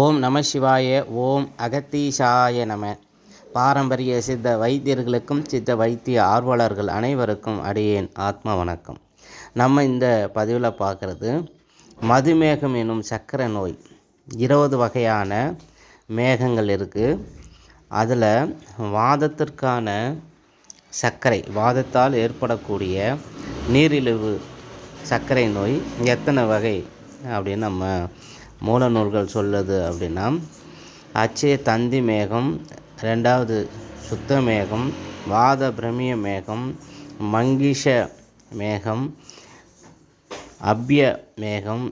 ஓம் நம சிவாய ஓம் அகத்தீஷாய நம. பாரம்பரிய சித்த வைத்தியர்களுக்கும் சித்த வைத்திய ஆர்வலர்கள் அனைவருக்கும் அடியேன் ஆத்ம வணக்கம். நம்ம இந்த பதிவில் பார்க்குறது மதுமேகம் எனும் சர்க்கரை நோய். இருபது வகையான மேகங்கள் இருக்குது அதில் வாதத்திற்கான சர்க்கரை வாதத்தால் ஏற்படக்கூடிய நீரிழிவு சர்க்கரை நோய் எத்தனை வகை அப்படின்னு நம்ம மூல நூல்கள் சொல்லுது அப்படின்னா அச்சய தந்தி மேகம் ரெண்டாவது சுத்த மேகம் வாத பிரமிய மேகம் மங்கிஷ மேகம் அப்ய மேகம்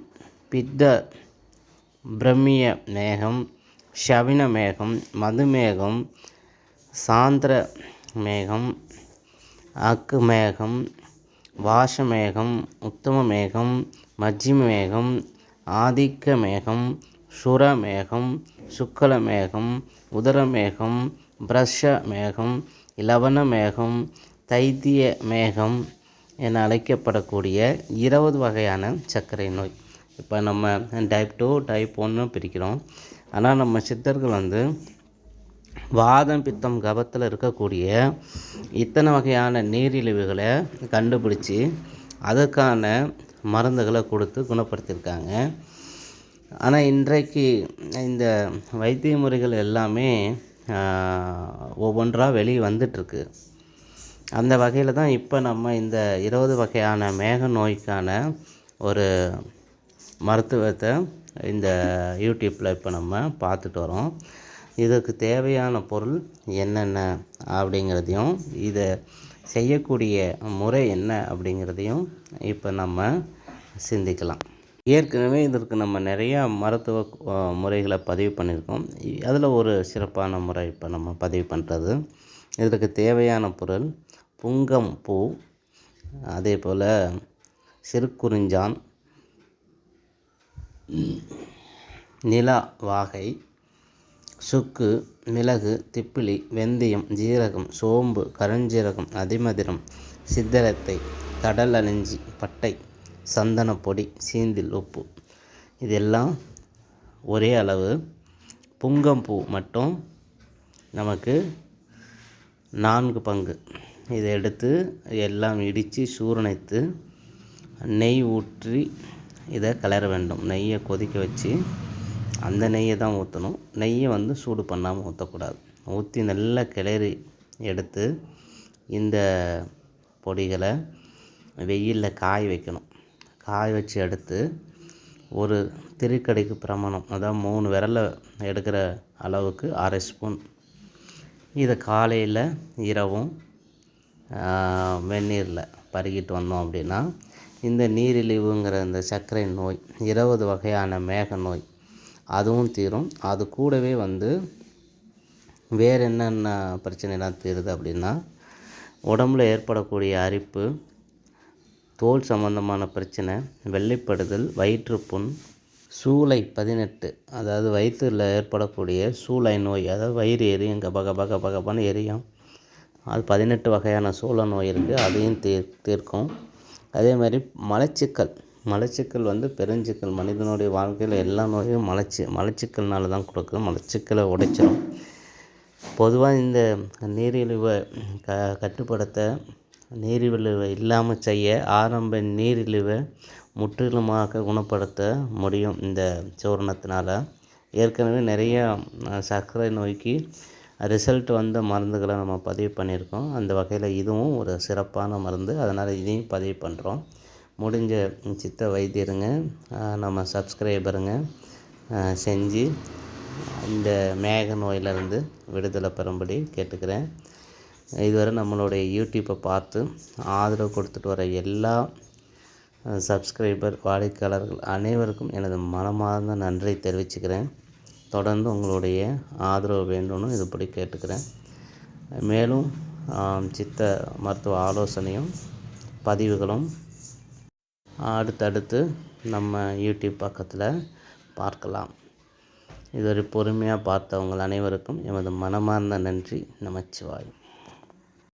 பித்த பிரமிய மேகம் ஷவின மேகம் மதுமேகம் சாந்திர மேகம் அக்கு மேகம் வாசமேகம் உத்தம மேகம் மஜ்ஜிம மேகம் ஆதிக்க மேகம் சுரமேகம் சுக்கலமேகம் உதரமேகம் பிரஷ மேகம் இலவண மேகம் தைத்திய மேகம் என அழைக்கப்படக்கூடிய இருபது வகையான சர்க்கரை நோய். இப்போ நம்ம டைப் டூ டைப் ஒன்று பிரிக்கிறோம். ஆனால் நம்ம சித்தர்கள் வந்து வாதம் பித்தம் கபத்தில் இருக்கக்கூடிய இத்தனை வகையான நீரிழிவுகளை கண்டுபிடிச்சி அதுக்கான மருந்துகளை கொடுத்து குணப்படுத்தியிருக்காங்க. ஆனால் இன்றைக்கு இந்த வைத்திய முறைகள் எல்லாமே ஒவ்வொன்றாக வெளியே வந்துட்டுருக்கு. அந்த வகையில் தான் இப்போ நம்ம இந்த இருபது வகையான மேக நோய்க்கான ஒரு மருத்துவத்தை இந்த யூடியூப்பில் இப்போ நம்ம பார்த்துட்டு வரோம். இதுக்கு தேவையான பொருள் என்னென்ன அப்படிங்கிறதையும் இதை செய்யக்கூடிய முறை என்ன அப்படிங்கிறதையும் இப்போ நம்ம சிந்திக்கலாம். ஏற்கனவே இதற்கு நம்ம நிறையா மருத்துவ முறைகளை பதிவு பண்ணியிருக்கோம். அதில் ஒரு சிறப்பான முறை இப்போ நம்ம பதிவு பண்ணுறது இதற்கு தேவையான பொருள் புங்கம் பூ அதே போல் சிறுகுறிஞ்சான் நிலா வாகை சுக்கு மிளகு திப்பிலி வெந்தயம் ஜீரகம் சோம்பு கருஞ்சீரகம் அதிமதுரம் சித்தரத்தை கடல் அணிஞ்சி பட்டை சந்தனப்பொடி சீந்தில் உப்பு. இதெல்லாம் ஒரே அளவு. புங்கம்பூ மட்டும் நமக்கு நான்கு பங்கு. இதை எடுத்து எல்லாம் இடித்து சூரணைத்து நெய் ஊற்றி இதை கலர வேண்டும். நெய்யை கொதிக்க வச்சு அந்த நெய்யை தான் ஊற்றணும் நெய்யை வந்து சூடு பண்ணாமல் ஊற்றக்கூடாது ஊற்றி நல்லா கிளறி எடுத்து இந்த பொடிகளை வெயிலில் காய வைக்கணும். காய வச்சு எடுத்து ஒரு திருக்கடைக்கு பிரமாணம் அதாவது மூணு விரலை எடுக்கிற அளவுக்கு அரை ஸ்பூன். இதை காலையில் இரவும் வெந்நீரில் பருகிட்டு வந்தோம் அப்படின்னா இந்த நீரிழிவுங்கிற இந்த சர்க்கரை நோய் இருபது வகையான மேக நோய் அதுவும் தீரும். அது கூடவே வந்து வேறு என்னென்ன பிரச்சனைலாம் தீருது அப்படின்னா உடம்புல ஏற்படக்கூடிய அரிப்பு தோல் சம்மந்தமான பிரச்சனை வெள்ளைப்படுதல் வயிற்றுப்புண் சூளை பதினெட்டு அதாவது வயிற்றில் ஏற்படக்கூடிய சூளை நோய் அதாவது வயிறு எரியும் கபக பக கப எரியும். அது பதினெட்டு வகையான சூளை நோய் இருக்குது அதையும் தீர் தீர்க்கும். அதே மாதிரி மலச்சிக்கல். மலச்சிக்கல் வந்து பெருஞ்சிக்கல். மனிதனுடைய வாழ்க்கையில் எல்லா நோயும் மலச்சி மலச்சிக்கல்னால தான் கொடுக்கும் மலச்சிக்கலை உடைச்சிடும் பொதுவாக இந்த நீரிழிவை க கட்டுப்படுத்த நீரிழிவை இல்லாமல் செய்ய ஆரம்ப நீரிழிவை முற்றிலுமாக குணப்படுத்த முடியும் இந்த சூரணத்தினால். ஏற்கனவே நிறைய சர்க்கரை நோய்க்கு ரிசல்ட் வந்த மருந்துகளை நம்ம பதிவு பண்ணியிருக்கோம். அந்த வகையில் இதுவும் ஒரு சிறப்பான மருந்து. அதனால் இதையும் பதிவு பண்ணுறோம் முடிஞ்ச சித்த வைத்தியருங்க. நம்ம சப்ஸ்கிரைபருங்க செஞ்சு இந்த மேக நோயிலிருந்து விடுதலை பெறும்படி கேட்டுக்கிறேன். இதுவரை நம்மளுடைய யூடியூப்பை பார்த்து ஆதரவு கொடுத்துட்டு வர எல்லா சப்ஸ்கிரைபர் வாடிக்கையாளர்கள் அனைவருக்கும் எனது மனமார்ந்த நன்றி தெரிவிச்சுக்கிறேன். தொடர்ந்து உங்களுடைய ஆதரவு வேண்டும்னு இதுபடி கேட்டுக்கிறேன். மேலும் சித்த மருத்துவ ஆலோசனையும் பதிவுகளும் அடுத்தடுத்து நம்ம யூடியூப் பக்கத்தில் பார்க்கலாம். இதுவரை பொறுமையாக பார்த்தவங்கள் அனைவருக்கும் எமது மனமார்ந்த நன்றி. நமச்சிவாய்